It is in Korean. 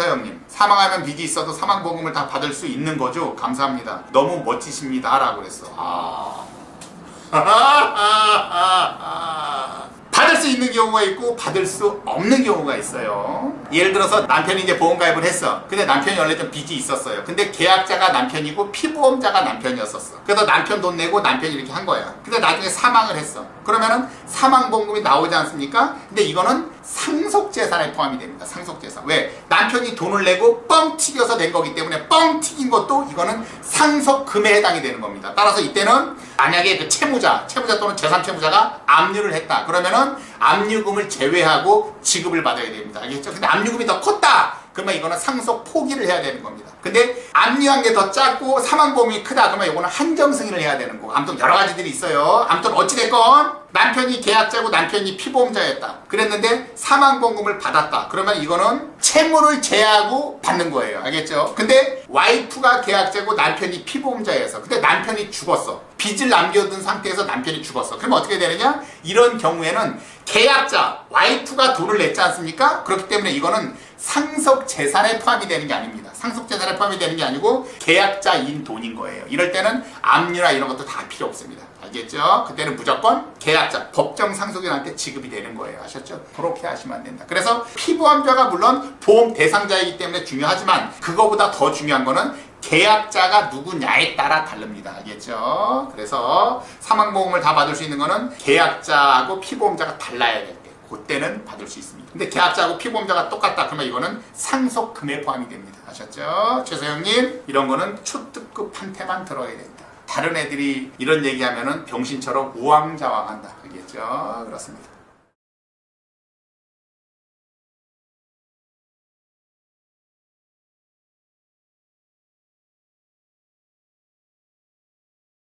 최서영님 사망하면 빚이 있어도 사망보험을 다 받을 수 있는 거죠? 감사합니다. 너무 멋지십니다. 라고 그랬어. 아. 받을 수 있는 경우가 있고 받을 수 없는 경우가 있어요. 예를 들어서 남편이 이제 보험 가입을 했어. 근데 남편이 원래 좀 빚이 있었어요. 근데 계약자가 남편이고 피보험자가 남편이었었어. 그래서 남편 돈 내고 남편이 이렇게 한 거야. 근데 나중에 사망을 했어. 그러면은 사망보험금이 나오지 않습니까? 근데 이거는 상속재산에 포함이 됩니다. 상속재산. 왜? 남편이 돈을 내고 뻥 튀겨서 낸 거기 때문에 뻥 튀긴 것도 이거는 상속금에 해당이 되는 겁니다. 따라서 이때는 만약에 그 채무자, 채무자 또는 재산 채무자가 압류를 했다. 그러면은 압류금을 제외하고 지급을 받아야 됩니다. 알겠죠? 근데 압류금이 더 컸다. 그러면 이거는 상속 포기를 해야 되는 겁니다. 근데 압류한 게 더 작고 사망보험이 크다. 그러면 이거는 한정 승인을 해야 되는 거고. 아무튼 여러 가지들이 있어요. 아무튼 어찌됐건 남편이 계약자고 남편이 피보험자였다. 그랬는데 사망보험금을 받았다. 그러면 이거는 채무를 제하고 받는 거예요. 알겠죠? 근데 와이프가 계약자고 남편이 피보험자여서 근데 남편이 죽었어. 빚을 남겨둔 상태에서 남편이 죽었어. 그러면 어떻게 되느냐? 이런 경우에는 계약자, 와이프가 돈을 냈지 않습니까? 그렇기 때문에 이거는 상속 재산에 포함이 되는 게 아닙니다. 상속 재산에 포함이 되는 게 아니고 계약자인 돈인 거예요. 이럴 때는 압류나 이런 것도 다 필요 없습니다. 알겠죠? 그때는 무조건 계약자, 법정 상속인한테 지급이 되는 거예요. 아셨죠? 그렇게 하시면 안 된다. 그래서 피보험자가 물론 보험 대상자이기 때문에 중요하지만 그거보다 더 중요한 거는 계약자가 누구냐에 따라 다릅니다. 알겠죠? 그래서 사망보험을 다 받을 수 있는 거는 계약자하고 피보험자가 달라야 될 때. 그때는 받을 수 있습니다. 근데 계약자하고 피보험자가 똑같다. 그러면 이거는 상속금에 포함이 됩니다. 아셨죠? 최서영님, 이런 거는 초특급한테만 들어야 된다. 다른 애들이 이런 얘기하면은 병신처럼 우왕좌왕한다. 알겠죠? 그렇습니다.